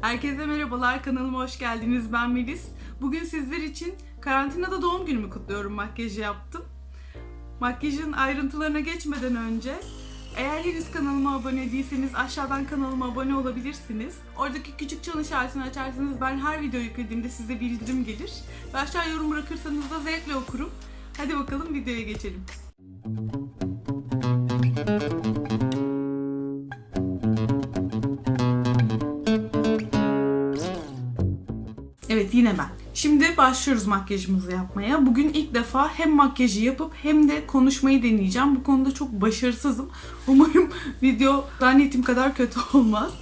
Herkese merhabalar, kanalıma hoş geldiniz. Ben Melis. Bugün sizler için karantinada doğum günümü kutluyorum. Makyajı yaptım. Makyajın ayrıntılarına geçmeden önce eğer henüz kanalıma abone değilseniz aşağıdan kanalıma abone olabilirsiniz. Oradaki küçük çan işaretini açarsanız ben her video yüklediğimde size bildirim gelir. Ve aşağı yorum bırakırsanız da zevkle okurum. Hadi bakalım videoya geçelim. Şimdi başlıyoruz makyajımızı yapmaya. Bugün ilk defa hem makyajı yapıp hem de konuşmayı deneyeceğim. Bu konuda çok başarısızım. Umarım video zannettiğim kadar kötü olmaz.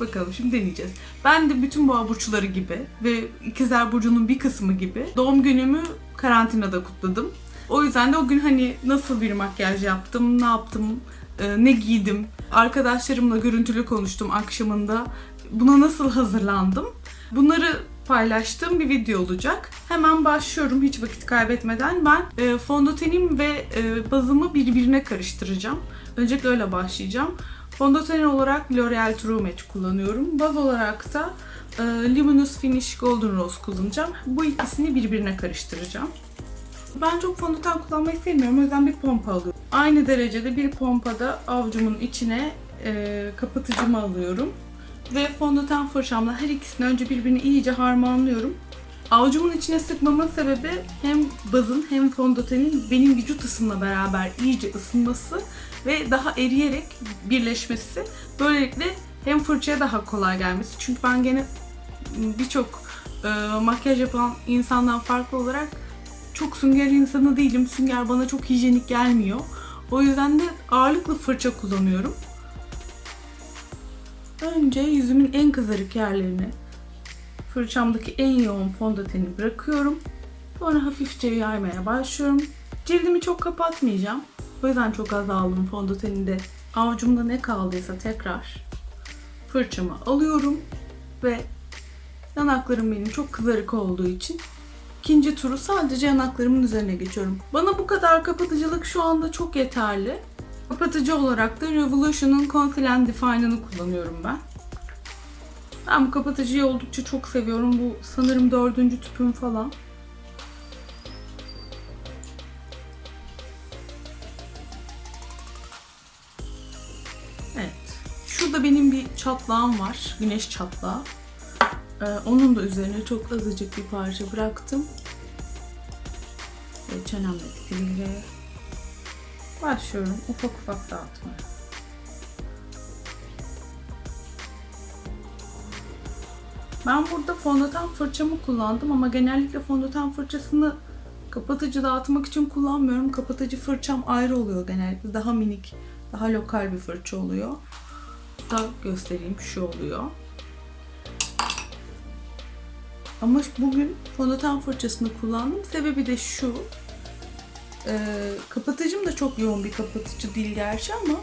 Bakalım şimdi deneyeceğiz. Ben de bütün boğa burçları gibi ve ikizler burcunun bir kısmı gibi doğum günümü karantinada kutladım. O yüzden de o gün hani nasıl bir makyaj yaptım, ne yaptım, e, ne giydim, arkadaşlarımla görüntülü konuştum akşamında. Buna nasıl hazırlandım? Bunları paylaştığım bir video olacak. Hemen başlıyorum hiç vakit kaybetmeden. Ben e, fondötenim ve e, bazımı birbirine karıştıracağım. Öncelikle öyle başlayacağım. Fondöten olarak L'Oreal True Match kullanıyorum. Baz olarak da e, Luminous Finish Golden Rose kullanacağım. Bu ikisini birbirine karıştıracağım. Ben çok fondöten kullanmayı sevmiyorum. O yüzden bir pompa alıyorum. Aynı derecede bir pompada avucumun içine e, kapatıcımı alıyorum. Ve fondöten fırçamla her ikisini önce birbirine iyice harmanlıyorum. Avucumun içine sıkmamın sebebi hem bazın hem fondötenin benim vücut ısımla beraber iyice ısınması ve daha eriyerek birleşmesi. Böylelikle hem fırçaya daha kolay gelmesi. Çünkü ben gene birçok e, makyaj yapan insandan farklı olarak çok sünger insanı değilim. Sünger bana çok hijyenik gelmiyor. O yüzden de ağırlıklı fırça kullanıyorum. Önce yüzümün en kızarık yerlerini fırçamdaki en yoğun fondöteni bırakıyorum. Sonra hafifçe yaymaya başlıyorum. Cildimi çok kapatmayacağım. O yüzden çok az aldım fondöteni de. Avucumda ne kaldıysa tekrar fırçamı alıyorum ve yanaklarım benim çok kızarık olduğu için ikinci turu sadece yanaklarımın üzerine geçiyorum. Bana bu kadar kapatıcılık şu anda çok yeterli. Kapatıcı olarak da Revolution'un Conceal and Define'ını kullanıyorum ben. Ben bu kapatıcıyı oldukça çok seviyorum. Bu sanırım dördüncü tüpüm falan. Evet. Şurada benim bir çatlağım var. Güneş çatlağı. Ee, onun da üzerine çok azıcık bir parça bıraktım. Ve çenemdeki sivilceye başlıyorum ufak ufak dağıtmaya. Ben burada fondöten fırçamı kullandım ama genellikle fondöten fırçasını kapatıcı dağıtmak için kullanmıyorum. Kapatıcı fırçam ayrı oluyor genellikle. Daha minik, daha lokal bir fırça oluyor. Da göstereyim şu oluyor. Ama bugün fondöten fırçasını kullandım. Sebebi de şu. Ee, kapatıcım da çok yoğun bir kapatıcı değil gerçi ama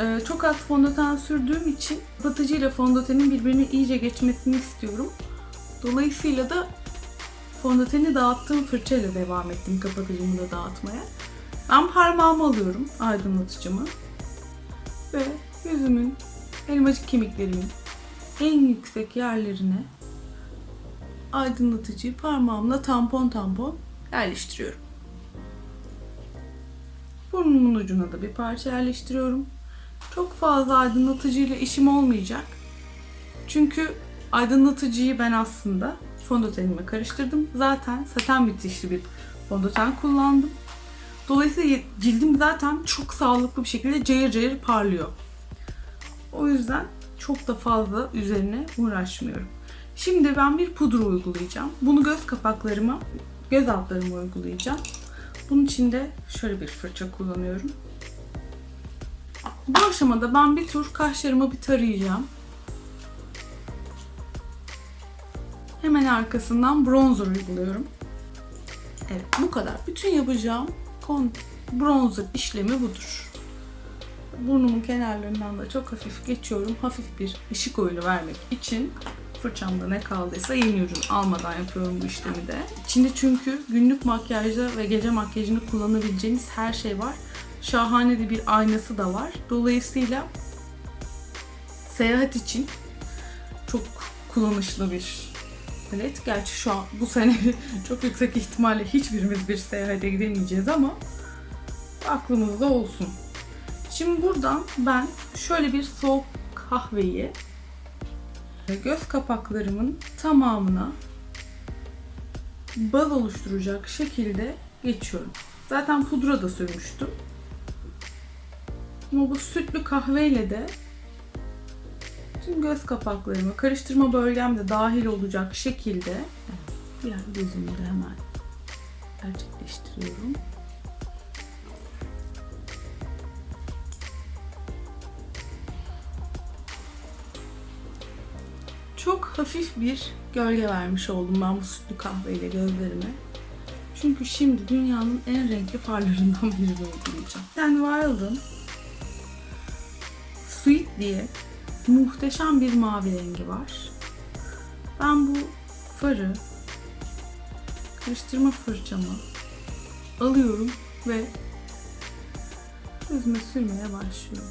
e, çok az fondöten sürdüğüm için kapatıcı ile fondötenin birbirine iyice geçmesini istiyorum. Dolayısıyla da fondöteni dağıttığım fırçayla devam ettim kapatıcımı da dağıtmaya. Ben parmağımı alıyorum aydınlatıcımı ve yüzümün elmacık kemiklerimin en yüksek yerlerine aydınlatıcıyı parmağımla tampon tampon yerleştiriyorum. Burnumun ucuna da bir parça yerleştiriyorum. Çok fazla aydınlatıcıyla işim olmayacak. Çünkü aydınlatıcıyı ben aslında fondötenime karıştırdım. Zaten saten bitişli bir fondöten kullandım. Dolayısıyla cildim zaten çok sağlıklı bir şekilde cayır cayır parlıyor. O yüzden çok da fazla üzerine uğraşmıyorum. Şimdi ben bir pudra uygulayacağım. Bunu göz kapaklarıma, göz altlarıma uygulayacağım. Bunun için de şöyle bir fırça kullanıyorum. Bu aşamada ben bir tur kaşlarımı bir tarayacağım. Hemen arkasından bronzer uyguluyorum. Evet bu kadar. Bütün yapacağım bronzer işlemi budur. Burnumun kenarlarından da çok hafif geçiyorum. Hafif bir ışık oyunu vermek için fırçamda ne kaldıysa yeni ürün almadan yapıyorum bu işlemi de. İçinde çünkü günlük makyajda ve gece makyajını kullanabileceğiniz her şey var. Şahane de bir aynası da var. Dolayısıyla seyahat için çok kullanışlı bir palet. Gerçi şu an bu sene çok yüksek ihtimalle hiçbirimiz bir seyahate gidemeyeceğiz ama aklımızda olsun. Şimdi buradan ben şöyle bir soğuk kahveyi göz kapaklarımın tamamına baz oluşturacak şekilde geçiyorum. Zaten pudra da sürmüştüm. Ama bu sütlü kahveyle de tüm göz kapaklarımı karıştırma bölgemde dahil olacak şekilde diğer gözümü de hemen gerçekleştiriyorum. Çok hafif bir gölge vermiş oldum ben bu sütlü kahveyle gözlerime. Çünkü şimdi dünyanın en renkli farlarından birini uygulayacağım. Dan Wild'ın Sweet diye muhteşem bir mavi rengi var. Ben bu farı karıştırma fırçamı alıyorum ve gözüme sürmeye başlıyorum.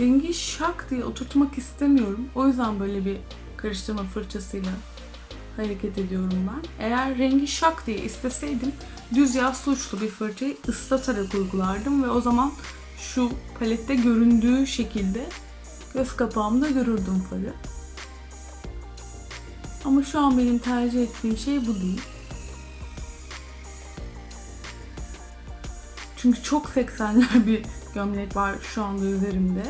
Rengi şak diye oturtmak istemiyorum. O yüzden böyle bir karıştırma fırçasıyla hareket ediyorum ben. Eğer rengi şak diye isteseydim düz yağ suçlu bir fırçayı ıslatarak uygulardım ve o zaman şu palette göründüğü şekilde göz kapağımda görürdüm farı. Ama şu an benim tercih ettiğim şey bu değil. Çünkü çok 80'ler bir gömlek var şu anda üzerimde.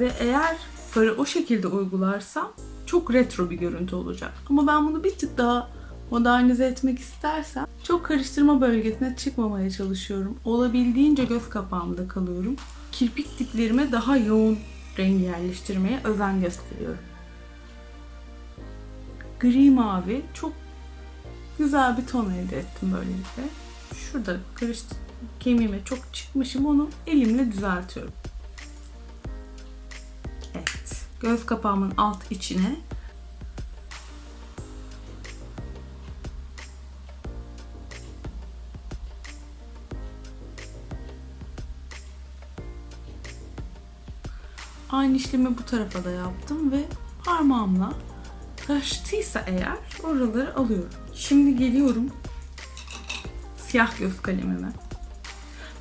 Ve eğer farı o şekilde uygularsam çok retro bir görüntü olacak. Ama ben bunu bir tık daha modernize etmek istersem çok karıştırma bölgesine çıkmamaya çalışıyorum. Olabildiğince göz kapağımda kalıyorum. Kirpik diplerime daha yoğun rengi yerleştirmeye özen gösteriyorum. Gri mavi çok güzel bir ton elde ettim böylelikle. Şurada karıştı kemiğime çok çıkmışım onu elimle düzeltiyorum. Evet. Göz kapağımın alt içine Aynı işlemi bu tarafa da yaptım ve parmağımla taştıysa eğer oraları alıyorum. Şimdi geliyorum siyah göz kalemime.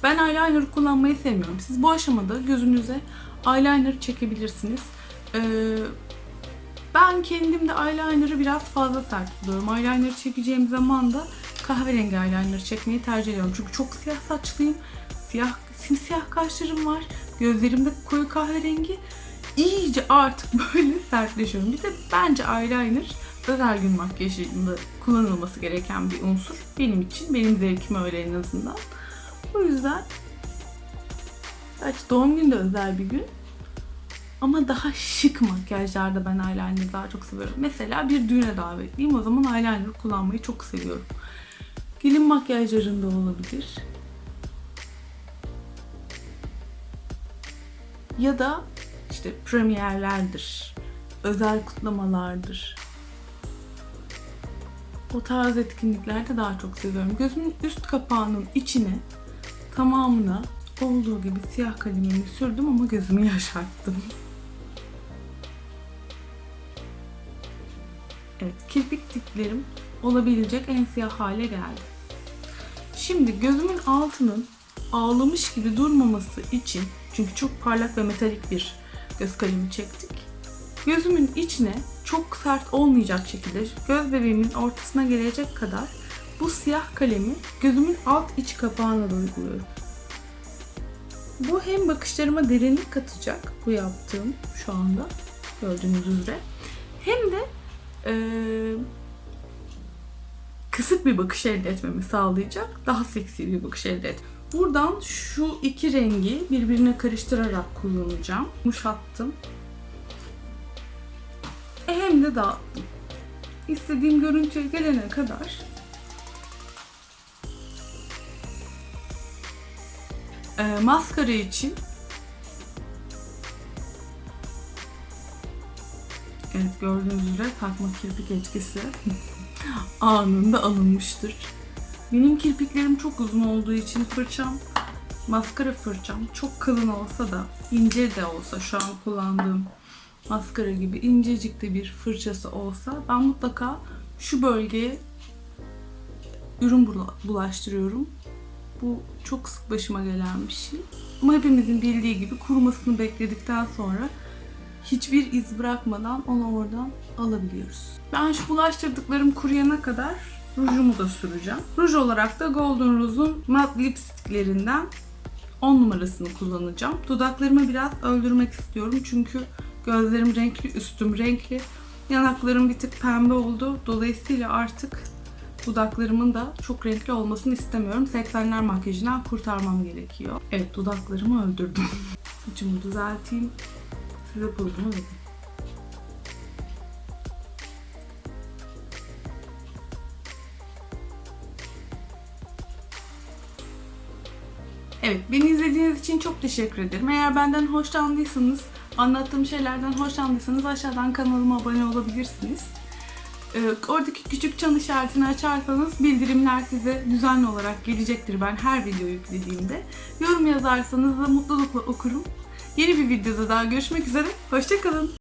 Ben eyeliner kullanmayı sevmiyorum. Siz bu aşamada gözünüze eyeliner çekebilirsiniz. Ee, ben kendim de eyeliner'ı biraz fazla sert buluyorum. Eyeliner çekeceğim zaman da kahverengi eyeliner çekmeyi tercih ediyorum. Çünkü çok siyah saçlıyım. Siyah, simsiyah kaşlarım var. Gözlerimde koyu kahverengi. İyice artık böyle sertleşiyorum. Bir de bence eyeliner özel gün makyajında kullanılması gereken bir unsur. Benim için, benim zevkime öyle en azından. O yüzden belki doğum günü de özel bir gün. Ama daha şık makyajlarda ben eyeliner daha çok seviyorum. Mesela bir düğüne davetliyim o zaman eyeliner kullanmayı çok seviyorum. Gelin makyajlarında olabilir. Ya da işte premierlerdir, özel kutlamalardır. O tarz etkinliklerde daha çok seviyorum. Gözümün üst kapağının içine tamamına olduğu gibi siyah kalemimi sürdüm ama gözümü yaşarttım. Evet, kirpik diplerim olabilecek en siyah hale geldi. Şimdi gözümün altının ağlamış gibi durmaması için çünkü çok parlak ve metalik bir göz kalemi çektik. Gözümün içine çok sert olmayacak şekilde göz bebeğimin ortasına gelecek kadar bu siyah kalemi gözümün alt iç kapağına da uyguluyorum. Bu hem bakışlarıma derinlik katacak bu yaptığım şu anda gördüğünüz üzere hem de e, kısık bir bakış elde etmemi sağlayacak. Daha seksi bir bakış elde et. Buradan şu iki rengi birbirine karıştırarak kullanacağım. Yumuşattım. E hem de dağıttım. İstediğim görüntüye gelene kadar e, maskara için Evet gördüğünüz üzere takma kirpik etkisi anında alınmıştır. Benim kirpiklerim çok uzun olduğu için fırçam, maskara fırçam çok kalın olsa da ince de olsa şu an kullandığım maskara gibi incecik de bir fırçası olsa ben mutlaka şu bölgeye ürün bula- bulaştırıyorum. Bu çok sık başıma gelen bir şey. Ama hepimizin bildiği gibi kurumasını bekledikten sonra hiçbir iz bırakmadan onu oradan alabiliyoruz. Ben şu bulaştırdıklarım kuruyana kadar rujumu da süreceğim. Ruj olarak da Golden Rose'un matte lipsticklerinden 10 numarasını kullanacağım. Dudaklarımı biraz öldürmek istiyorum çünkü gözlerim renkli, üstüm renkli. Yanaklarım bir tık pembe oldu. Dolayısıyla artık dudaklarımın da çok renkli olmasını istemiyorum. 80'ler makyajından kurtarmam gerekiyor. Evet dudaklarımı öldürdüm. Saçımı düzelteyim. Size pulumu verin. Evet, beni izlediğiniz için çok teşekkür ederim. Eğer benden hoşlandıysanız, anlattığım şeylerden hoşlandıysanız aşağıdan kanalıma abone olabilirsiniz. Ee, oradaki küçük çan işaretini açarsanız bildirimler size düzenli olarak gelecektir ben her video yüklediğimde. Yorum yazarsanız da mutlulukla okurum. Yeni bir videoda daha görüşmek üzere. Hoşçakalın.